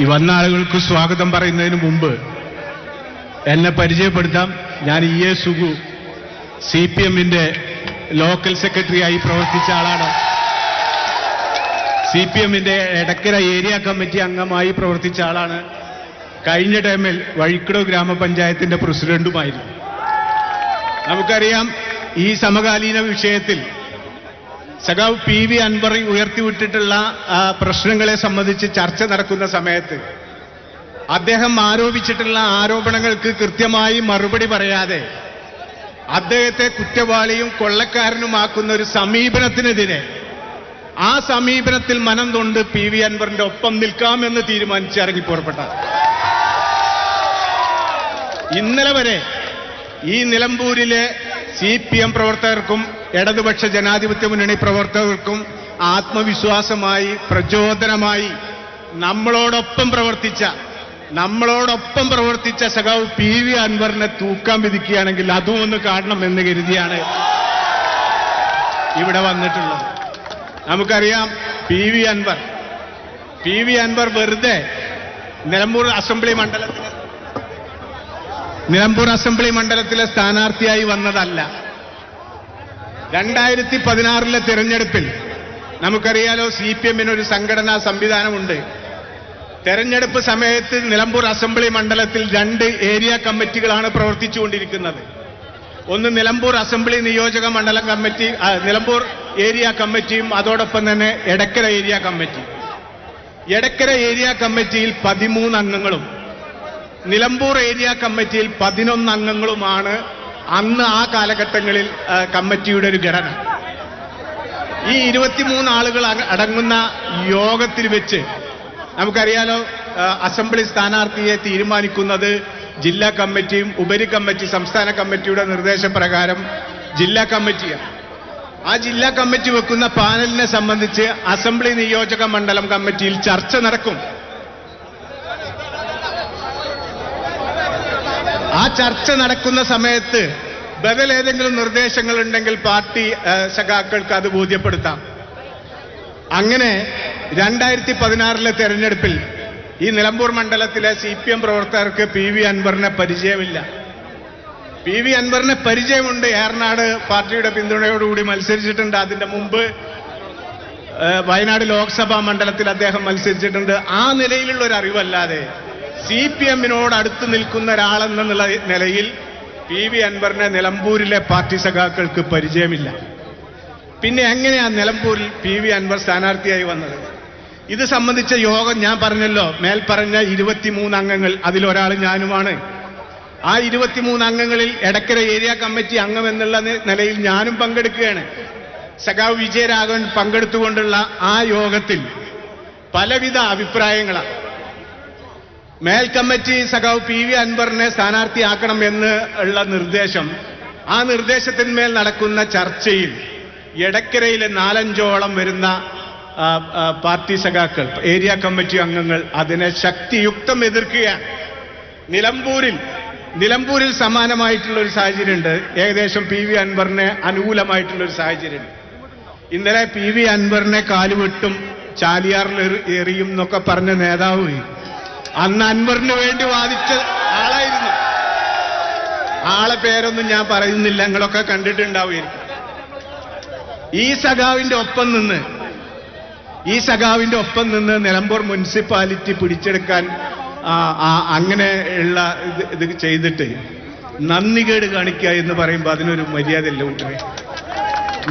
ഈ വന്ന ആളുകൾക്ക് സ്വാഗതം പറയുന്നതിന് മുമ്പ് എന്നെ പരിചയപ്പെടുത്താം. ഞാൻ E A Sugu C P എമ്മിന്റെ ലോക്കൽ സെക്രട്ടറിയായി പ്രവർത്തിച്ച ആളാണ്. സി പി എമ്മിന്റെ എടക്കര ഏരിയ കമ്മിറ്റി അംഗമായി പ്രവർത്തിച്ച ആളാണ്. കഴിഞ്ഞ ടൈമിൽ വഴിക്കടോ ഗ്രാമപഞ്ചായത്തിന്റെ പ്രസിഡന്റുമായിരുന്നു. നമുക്കറിയാം ഈ സമകാലീന വിഷയത്തിൽ സഖാവ് പി വി അൻവർ ഉയർത്തിവിട്ടിട്ടുള്ള പ്രശ്നങ്ങളെ സംബന്ധിച്ച് ചർച്ച നടക്കുന്ന സമയത്ത് അദ്ദേഹം ആരോപിച്ചിട്ടുള്ള ആരോപണങ്ങൾക്ക് കൃത്യമായി മറുപടി പറയാതെ അദ്ദേഹത്തെ കുറ്റവാളിയും കൊള്ളക്കാരനുമാക്കുന്ന ഒരു സമീപനത്തിനെതിരെ ആ സമീപനത്തിൽ മനം തൊണ്ട് പി വി അൻവറിന്റെ ഒപ്പം നിൽക്കാമെന്ന് തീരുമാനിച്ച് ഇറങ്ങി പുറപ്പെട്ട ഇന്നലെ വരെ ഈ നിലമ്പൂരിലെ സി പി എം പ്രവർത്തകർക്കും ഇടതുപക്ഷ ജനാധിപത്യ മുന്നണി പ്രവർത്തകർക്കും ആത്മവിശ്വാസമായി പ്രചോദനമായി നമ്മളോടൊപ്പം പ്രവർത്തിച്ച നമ്മളോടൊപ്പം പ്രവർത്തിച്ച സഖാവ് പി വി അൻവറിനെ തൂക്കാൻ വിധിക്കുകയാണെങ്കിൽ അതും ഒന്ന് കാണണം എന്ന് കരുതിയാണ് ഇവിടെ വന്നിട്ടുള്ളത്. നമുക്കറിയാം P V Anvar. P V Anvar വെറുതെ നിലമ്പൂർ അസംബ്ലി മണ്ഡലത്തിലെ നിലമ്പൂർ അസംബ്ലി മണ്ഡലത്തിലെ സ്ഥാനാർത്ഥിയായി വന്നതല്ല. രണ്ടായിരത്തി പതിനാറിലെ തിരഞ്ഞെടുപ്പിൽ നമുക്കറിയാലോ സി പി എമ്മിന് ഒരു സംഘടനാ സംവിധാനമുണ്ട്. തെരഞ്ഞെടുപ്പ് സമയത്ത് നിലമ്പൂർ അസംബ്ലി മണ്ഡലത്തിൽ രണ്ട് ഏരിയ കമ്മിറ്റികളാണ് പ്രവർത്തിച്ചുകൊണ്ടിരിക്കുന്നത്. ഒന്ന് നിലമ്പൂർ അസംബ്ലി നിയോജക മണ്ഡലം കമ്മിറ്റി നിലമ്പൂർ ഏരിയ കമ്മിറ്റിയും അതോടൊപ്പം തന്നെ Edakkara area committee. Edakkara area കമ്മിറ്റിയിൽ പതിമൂന്ന് അംഗങ്ങളും നിലമ്പൂർ ഏരിയ കമ്മിറ്റിയിൽ പതിനൊന്ന് അംഗങ്ങളുമാണ് അന്ന് ആ കാലഘട്ടങ്ങളിൽ കമ്മിറ്റിയുടെ ഒരു ഘടന. ഈ ഇരുപത്തിമൂന്ന് ആളുകൾ അടങ്ങുന്ന യോഗത്തിൽ വെച്ച് നമുക്കറിയാലോ അസംബ്ലി സ്ഥാനാർത്ഥിയെ തീരുമാനിക്കുന്നത് ജില്ലാ കമ്മിറ്റിയും ഉപരി കമ്മിറ്റി സംസ്ഥാന കമ്മിറ്റിയുടെ നിർദ്ദേശപ്രകാരം ജില്ലാ കമ്മിറ്റിയാണ്. ആ ജില്ലാ കമ്മിറ്റി വെക്കുന്ന പാനലിനെ സംബന്ധിച്ച് അസംബ്ലി നിയോജക മണ്ഡലം കമ്മിറ്റിയിൽ ചർച്ച നടക്കും. ആ ചർച്ച നടക്കുന്ന സമയത്ത് ബദൽ ഏതെങ്കിലും നിർദ്ദേശങ്ങൾ ഉണ്ടെങ്കിൽ പാർട്ടി സഖാക്കൾക്ക് അത് ബോധ്യപ്പെടുത്താം. അങ്ങനെ രണ്ടായിരത്തി പതിനാറിലെ തെരഞ്ഞെടുപ്പിൽ ഈ നിലമ്പൂർ മണ്ഡലത്തിലെ സി പി എം പ്രവർത്തകർക്ക് പി വി അൻവറിനെ പരിചയമില്ല. പി വി അൻവറിനെ പരിചയമുണ്ട്. ഏറനാട് പാർട്ടിയുടെ പിന്തുണയോടുകൂടി മത്സരിച്ചിട്ടുണ്ട്. അതിന്റെ മുമ്പ് വയനാട് ലോക്സഭാ മണ്ഡലത്തിൽ അദ്ദേഹം മത്സരിച്ചിട്ടുണ്ട്. ആ നിലയിലുള്ള ഒരു അറിവല്ലാതെ സി പി എമ്മിനോട് അടുത്ത് നിൽക്കുന്ന ഒരാളെന്ന നില- നിലയിൽ പി വി അൻവറിനെ നിലമ്പൂരിലെ പാർട്ടി സഖാക്കൾക്ക് പരിചയമില്ല. പിന്നെ എങ്ങനെയാ നിലമ്പൂരിൽ പി വി അൻവർ സ്ഥാനാർത്ഥിയായി വന്നത്? ഇത് സംബന്ധിച്ച യോഗം ഞാൻ പറഞ്ഞല്ലോ മേൽ പറഞ്ഞ ഇരുപത്തിമൂന്ന് അംഗങ്ങൾ അതിലൊരാൾ ഞാനുമാണ്. ആ ഇരുപത്തിമൂന്ന് അംഗങ്ങളിൽ എടക്കര ഏരിയ കമ്മിറ്റി അംഗം എന്നുള്ള നിലയിൽ ഞാനും പങ്കെടുക്കുകയാണ്. സഖാവ് വിജയരാഘവൻ പങ്കെടുത്തുകൊണ്ടുള്ള ആ യോഗത്തിൽ പലവിധ അഭിപ്രായങ്ങളാണ് മേൽ കമ്മിറ്റി സഖാവ് പി വി അൻവറിനെ സ്ഥാനാർത്ഥിയാക്കണം എന്ന് ഉള്ള നിർദ്ദേശം ആ നിർദ്ദേശത്തിന്മേൽ നടക്കുന്ന ചർച്ചയിൽ എടക്കരയിലെ നാലഞ്ചോളം വരുന്ന പാർട്ടി സഖാക്കൾ ഏരിയ കമ്മിറ്റി അംഗങ്ങൾ അതിനെ ശക്തിയുക്തം എതിർക്കുകയാണ്. നിലമ്പൂരിൽ നിലമ്പൂരിൽ സമാനമായിട്ടുള്ള ഒരു സാഹചര്യമുണ്ട്. ഏകദേശം പി വി അൻവറിനെ അനുകൂലമായിട്ടുള്ള ഒരു സാഹചര്യമുണ്ട്. ഇന്നലെ പി വി അൻവറിനെ കാലുവെട്ടും ചാലിയാറിൽ എറി- എറിയും എന്നൊക്കെ പറഞ്ഞ നേതാവ് അന്ന് അൻവറിന് വേണ്ടി വാദിച്ച ആളായിരുന്നു. ആളെ പേരൊന്നും ഞാൻ പറയുന്നില്ല നിങ്ങളൊക്കെ കണ്ടിട്ടുണ്ടാവുമായിരിക്കും. ഈ സഖാവിന്റെ ഒപ്പം നിന്ന് ഈ സഖാവിന്റെ ഒപ്പം നിന്ന് നിലമ്പൂർ മുനിസിപ്പാലിറ്റി പിടിച്ചെടുക്കാൻ അങ്ങനെ ഉള്ള ഇത് ചെയ്തിട്ട് നന്ദികേട് കാണിക്കുക എന്ന് പറയുമ്പോൾ അതിനൊരു മര്യാദയില്ല കൂട്ടരെ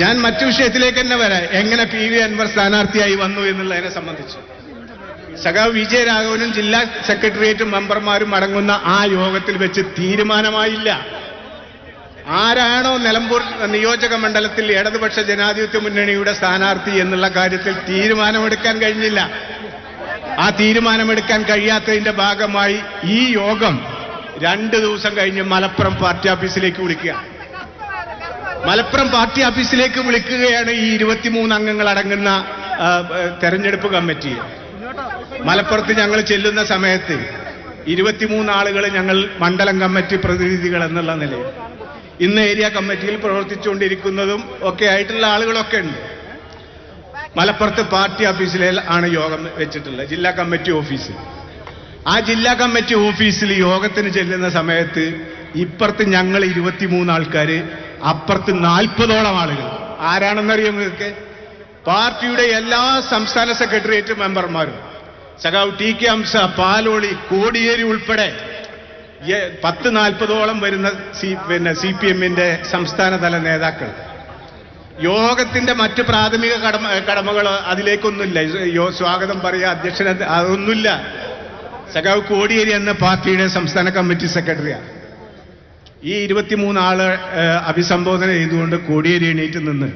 ഞാൻ മറ്റു വിഷയത്തിലേക്ക് തന്നെ വരാം. എങ്ങനെ പി വി അൻവർ സ്ഥാനാർത്ഥിയായി വന്നു എന്നുള്ളതിനെ സംബന്ധിച്ച്. സഖാവ് വിജയരാഘവനും ജില്ലാ സെക്രട്ടേറിയറ്റ് മെമ്പർമാരും അടങ്ങുന്ന ആ യോഗത്തിൽ വെച്ച് തീരുമാനമായില്ല. ആരാണോ നിലമ്പൂർ നിയോജക മണ്ഡലത്തിൽ ഇടതുപക്ഷ ജനാധിപത്യ മുന്നണിയുടെ സ്ഥാനാർത്ഥി എന്നുള്ള കാര്യത്തിൽ തീരുമാനമെടുക്കാൻ കഴിഞ്ഞില്ല. ആ തീരുമാനമെടുക്കാൻ കഴിയാത്തതിന്റെ ഭാഗമായി ഈ യോഗം രണ്ട് ദിവസം കഴിഞ്ഞ് മലപ്പുറം പാർട്ടി ഓഫീസിലേക്ക് വിളിക്കുക. മലപ്പുറം പാർട്ടി ഓഫീസിലേക്ക് വിളിക്കുകയാണ് ഈ ഇരുപത്തിമൂന്ന് അംഗങ്ങൾ അടങ്ങുന്ന തെരഞ്ഞെടുപ്പ് കമ്മിറ്റി. മലപ്പുറത്ത് ഞങ്ങൾ ചെല്ലുന്ന സമയത്ത് ഇരുപത്തിമൂന്ന് ആളുകൾ ഞങ്ങൾ മണ്ഡലം കമ്മിറ്റി പ്രതിനിധികൾ എന്നുള്ള നിലയിൽ. ഇന്ന് ഏരിയ കമ്മിറ്റിയിൽ പ്രവർത്തിച്ചുകൊണ്ടിരിക്കുന്നതും ഒക്കെ ആയിട്ടുള്ള ആളുകളൊക്കെ ഉണ്ട്. മലപ്പുറത്ത് പാർട്ടി ഓഫീസിലെ ആണ് യോഗം വെച്ചിട്ടുള്ളത് ജില്ലാ കമ്മിറ്റി ഓഫീസ്. ആ ജില്ലാ കമ്മിറ്റി ഓഫീസിൽ യോഗത്തിന് ചെല്ലുന്ന സമയത്ത് ഇപ്പുറത്ത് ഞങ്ങൾ ഇരുപത്തിമൂന്ന് ആൾക്കാർ അപ്പുറത്ത് നാൽപ്പതോളം ആളുകൾ. ആരാണെന്നറിയാം നിങ്ങൾക്ക്? പാർട്ടിയുടെ എല്ലാ സംസ്ഥാന സെക്രട്ടേറിയറ്റ് മെമ്പർമാരും. സഖാവ് ടി കെ അംസ പാലോളി കോടിയേരി ഉൾപ്പെടെ പത്ത് നാൽപ്പതോളം വരുന്ന സി പിന്നെ സി പി എമ്മിന്റെ സംസ്ഥാനതല നേതാക്കൾ. യോഗത്തിന്റെ മറ്റ് പ്രാഥമിക കടമ കടമകൾ അതിലേക്കൊന്നുമില്ല. സ്വാഗതം പറയുക അധ്യക്ഷന അതൊന്നുമില്ല. സഖാവ് കോടിയേരി എന്ന പാർട്ടിയുടെ സംസ്ഥാന കമ്മിറ്റി സെക്രട്ടറിയാണ് ഈ ഇരുപത്തിമൂന്ന് ആൾ അഭിസംബോധന ചെയ്തുകൊണ്ട് കോടിയേരി എണീറ്റ് നിന്ന്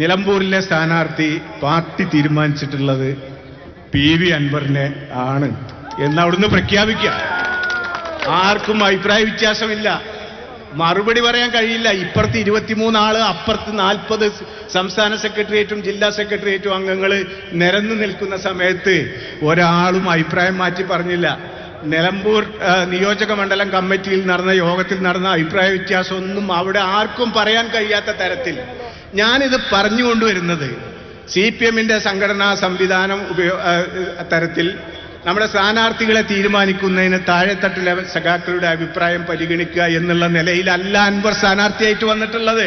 നിലമ്പൂരിലെ സ്ഥാനാർത്ഥി പാർട്ടി തീരുമാനിച്ചിട്ടുള്ളത് പി വി അൻവറിനെ ആണ് എന്ന് അവിടുന്ന് പ്രഖ്യാപിക്കുക. ആർക്കും അഭിപ്രായ വ്യത്യാസമില്ല. മറുപടി പറയാൻ കഴിയില്ല. ഇപ്പുറത്ത് ഇരുപത്തിമൂന്ന് ആൾ അപ്പുറത്ത് നാൽപ്പത് സംസ്ഥാന സെക്രട്ടേറിയറ്റും ജില്ലാ സെക്രട്ടേറിയറ്റും അംഗങ്ങൾ നിരന്നു നിൽക്കുന്ന സമയത്ത് ഒരാളും അഭിപ്രായം മാറ്റി പറഞ്ഞില്ല. നിലമ്പൂർ നിയോജക മണ്ഡലം കമ്മിറ്റിയിൽ നടന്ന യോഗത്തിൽ നടന്ന അഭിപ്രായ വ്യത്യാസമൊന്നും അവിടെ ആർക്കും പറയാൻ കഴിയാത്ത തരത്തിൽ ഞാനിത് പറഞ്ഞുകൊണ്ടുവരുന്നത്. സി പി എമ്മിന്റെ സംഘടനാ സംവിധാനം ഉപയോ തരത്തിൽ നമ്മുടെ സ്ഥാനാർത്ഥികളെ തീരുമാനിക്കുന്നതിന് താഴെത്തട്ടിലെ സഖാക്കളുടെ അഭിപ്രായം പരിഗണിക്കുക എന്നുള്ള നിലയിലല്ല അൻവർ സ്ഥാനാർത്ഥിയായിട്ട് വന്നിട്ടുള്ളത്.